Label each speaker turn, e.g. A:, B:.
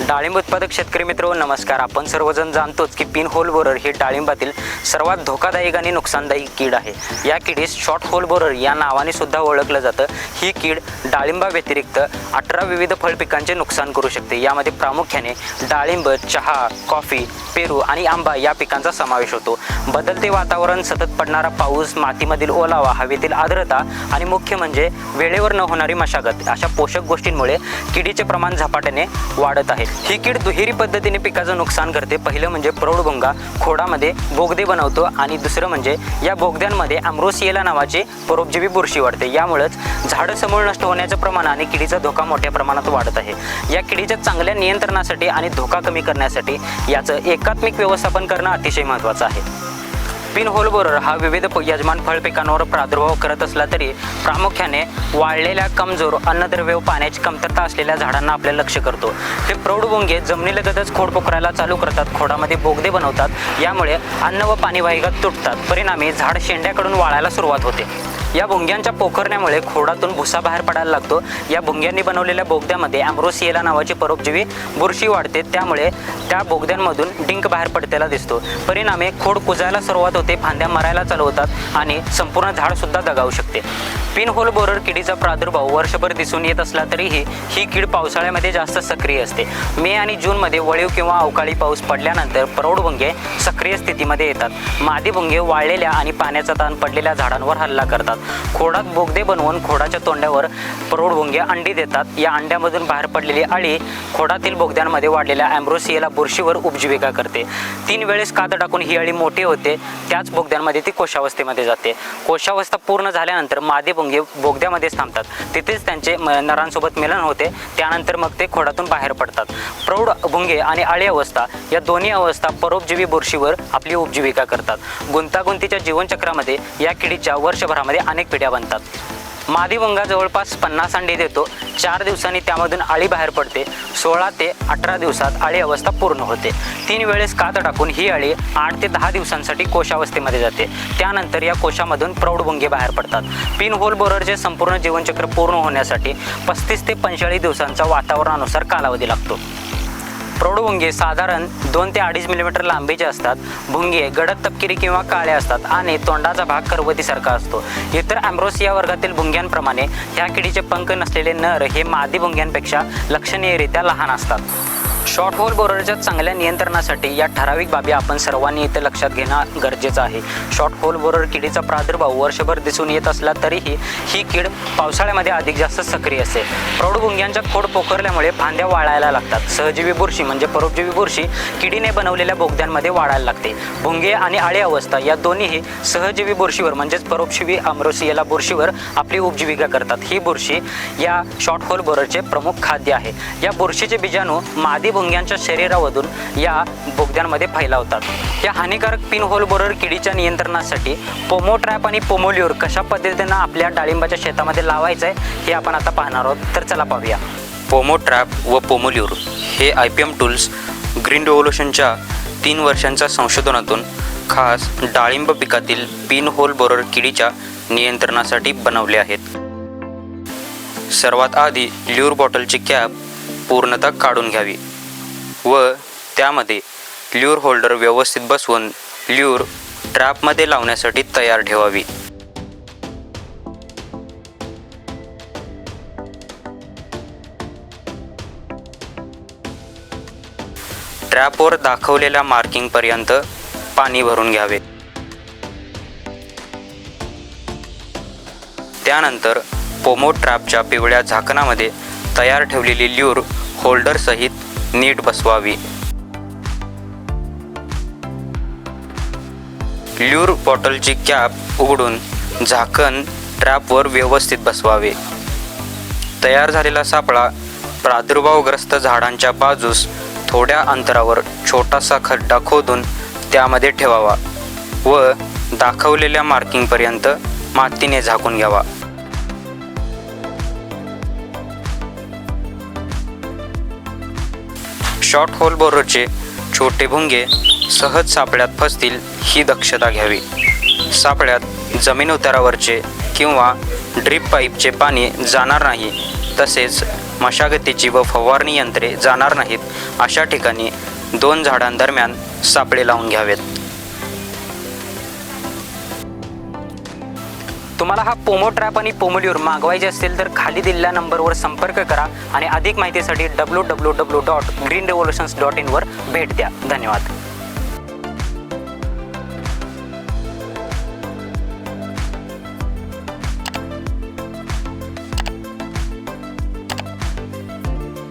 A: डाळिंब उत्पादक शेतकरी मित्र नमस्कार. आपण सर्वजण जाणतोच की पिन होल बोरर ही डाळिंबातील सर्वात धोकादायक आणि नुकसानदायी कीड आहे. या किडीस शॉर्ट होल बोरर या नावाने सुद्धा ओळखलं जातं. ही कीड डाळिंबा व्यतिरिक्त अठरा विविध फळ पिकांचे नुकसान करू शकते. यामध्ये प्रामुख्याने डाळिंब चहा कॉफी पेरू आणि आंबा या पिकांचा समावेश होतो. बदलते वातावरण सतत पडणारा पाऊस मातीमधील ओलावा हवेतील आर्द्रता आणि मुख्य म्हणजे वेळेवर न होणारी मशागत अशा पोषक गोष्टींमुळे किडीचे प्रमाण झपाट्याने वाढत आहे. ही कीड दुहेरी पद्धतीने पिकाचं नुकसान करते. पहिलं म्हणजे प्रौढभुंगा खोडामध्ये बोगदे बनवतो आणि दुसरं म्हणजे या बोगद्यांमध्ये अम्रोसिएला नावाची परोपजीवी बुरशी वाढते. यामुळेच झाडं समूळ नष्ट होण्याचं प्रमाण आणि किडीचा धोका मोठ्या प्रमाणात वाढत आहे. या किडीच्या चांगल्या नियंत्रणासाठी आणि धोका कमी करण्यासाठी याचं एकात्मिक व्यवस्थापन करणं अतिशय महत्त्वाचं आहे. पिन होल बोरर हा विविध यजमान फळ पिकांवर प्रादुर्भाव करत असला तरी प्रामुख्याने वाळलेल्या कमजोर अन्नद्रव्य व पाण्याची कमतरता असलेल्या झाडांना आपले लक्ष करतो. हे प्रौढभुंगे जमिनीलगतच खोड पोखरायला चालू करतात खोडामध्ये बोगदे बनवतात यामुळे अन्न व पाणीवाहिका तुटतात. परिणामी झाड शेंड्याकडून वाळायला सुरुवात होते. या भुंग्यांच्या पोखरण्यामुळे खोडातून भुसा बाहेर पडायला लागतो. या भुंग्यांनी बनवलेल्या बोगद्यामध्ये अम्रोसिएला नावाची परोपजीवी बुरशी वाढते. त्यामुळे त्या बोगद्यांमधून डिंक बाहेर पडतेला दिसतो. परिणामे खोड कुजायला सुरुवात होते फांद्या मरायला चालू होतात आणि संपूर्ण झाड सुद्धा दगावू शकते. पिनहोल बोरर किडीचा प्रादुर्भाव वर्षभर दिसून येत असला तरीही ही कीड पावसाळ्यामध्ये जास्त सक्रिय असते. मे आणि जूनमध्ये वळीव किंवा अवकाळी पाऊस पडल्यानंतर प्रौढ भुंगे सक्रिय स्थितीमध्ये येतात. मादी भुंगे वाळलेल्या आणि पाण्याचा ताण पडलेल्या झाडांवर हल्ला करतात. खोडात बोगदे बनवून खोडाच्या तोंड्यावर प्रौढभुंगे अंडी देतात. या अंड्यामधून बाहेर पडलेली अळी खोडातील बोगद्यांमध्ये वाढलेल्या अँब्रोसियाला बुरशीवर उपजीविका करते. तीन वेळेस कात टाकून ही अळी मोठी होते. त्याच बोगद्यांमध्ये ती कोशावस्थेमध्ये जाते. कोशावस्था पूर्ण झाल्यानंतर मादी भुंगे बोगद्यामध्येच थांबतात. तिथेच त्यांचे नरांसोबत मिलन होते. त्यानंतर मग ते खोडातून बाहेर पडतात. प्रौढ भुंगे आणि अळी अवस्था या दोन्ही अवस्था परोपजीवी बुरशीवर आपली उपजीविका करतात. गुंतागुंतीच्या जीवनचक्रामध्ये या किडीच्या वर्षभरामध्ये अनेक पिढ्या बनतात. मादी जवळपास पन्नास अंडी देतो. चार दिवसांनी त्यामधून अळी बाहेर पडते. सोळा ते अठरा दिवसात अळी अवस्था पूर्ण होते. तीन वेळेस कात टाकून ही अळी आठ ते दहा दिवसांसाठी कोशावस्थेमध्ये जाते. त्यानंतर या कोशामधून प्रौढभुंगे बाहेर पडतात. पिन होल बोररचे संपूर्ण जीवनचक्र पूर्ण होण्यासाठी पस्तीस ते पंचेचाळीस दिवसांचा वातावरणानुसार कालावधी लागतो. प्रौढभुंगे साधारण दोन ते अडीच मिलीमीटर लांबीचे असतात. भुंगे गडद तपकिरी किंवा काळे असतात आणि तोंडाचा भाग करवतीसारखा असतो. इतर अँब्रोसिया वर्गातील भुंग्यांप्रमाणे ह्या किडीचे पंख नसलेले नर हे मादी भुंग्यांपेक्षा लक्षणीयरित्या लहान असतात. शॉर्ट होल बोररच्या चांगल्या नियंत्रणासाठी या ठराविक बाबी आपण सर्वांनी इथे लक्षात घेणं गरजेचं आहे. शॉर्ट होल बोरर किडीचा प्रादुर्भाव वर्षभर दिसून येत असला तरीही ही कीड पावसाळ्यामध्ये अधिक जास्त सक्रिय असते. प्रौढभुंग्यांच्या खोड पोखरल्यामुळे फांद्या वाळायला लागतात. सहजीवी बुरशी म्हणजे परोपजीवी बुरशी किडीने बनवलेल्या बोगद्यांमध्ये वाढायला लागते. भुंगे आणि आळी अवस्था या दोन्हीही सहजीवी बुरशीवर म्हणजेच परोपजीवी अमरोसियाला बुरशीवर आपली उपजीविका करतात. ही बुरशी या शॉर्ट होल बोररचे प्रमुख खाद्य आहे. या बुरशीचे बीजाणू मादी भुंग्यांच्या शरीरामधून या बोगद्यांमध्ये फैलावतात या हानिकारक पिन होल बोरर किडीच्या नियंत्रणासाठी पोमो ट्रॅप आणि पोमोल्युअर कशा पद्धतीनं आपल्या डाळिंबाच्या शेतामध्ये लावायचं आहे हे आपण आता पाहणार आहोत. तर चला पाहूया. पोमो ट्रॅप व पोमोल्युअर हे I P M tools green रेव्होल्युशनच्या तीन वर्षांच्या संशोधनातून खास डाळिंब पिकातील पिन होल बोरर किडीच्या नियंत्रणासाठी बनवले आहेत. सर्वात आधी ल्यूर बॉटलची कॅप पूर्णतः काढून घ्यावी. व त्यामध्ये ल्यूर होल्डर व्यवस्थित बसवून ल्यूर ट्रॅपमध्ये लावण्यासाठी तयार ठेवावी. ट्रॅपवर दाखवलेल्या मार्किंगपर्यंत पाणी भरून घ्यावे. त्यानंतर पोमो ट्रॅपच्या पिवळ्या झाकणामध्ये तयार ठेवलेली ल्यूर होल्डरसहित नीट बसवावी. ल्यूर बॉटलची कॅप उघडून झाकण ट्रॅपवर व्यवस्थित बसवावे. तयार झालेला सापळा प्रादुर्भावग्रस्त झाडांच्या बाजूस थोड्या अंतरावर छोटासा खड्डा खोदून त्यामध्ये ठेवावा व दाखवलेल्या मार्किंगपर्यंत मातीने झाकून घ्यावा. शॉर्ट होल बोरोचे छोटे भुंगे सहज सापळ्यात फसतील ही दक्षता घ्यावी. सापळ्यात जमीन उतारावरचे किंवा ड्रीप पाईपचे पाणी जाणार नाही तसेच मशागतीची व फवारणी यंत्रे जाणार नाहीत अशा ठिकाणी दोन झाडांदरम्यान सापळे लावून घ्यावेत. तुम्हाला हा पोमो ट्रॅप आणि पोमोल्यूर मागवायचे असतील तर खाली दिलेल्या नंबरवर संपर्क करा आणि अधिक माहितीसाठी W W W dot green revolutions dot इनवर भेट द्या. धन्यवाद.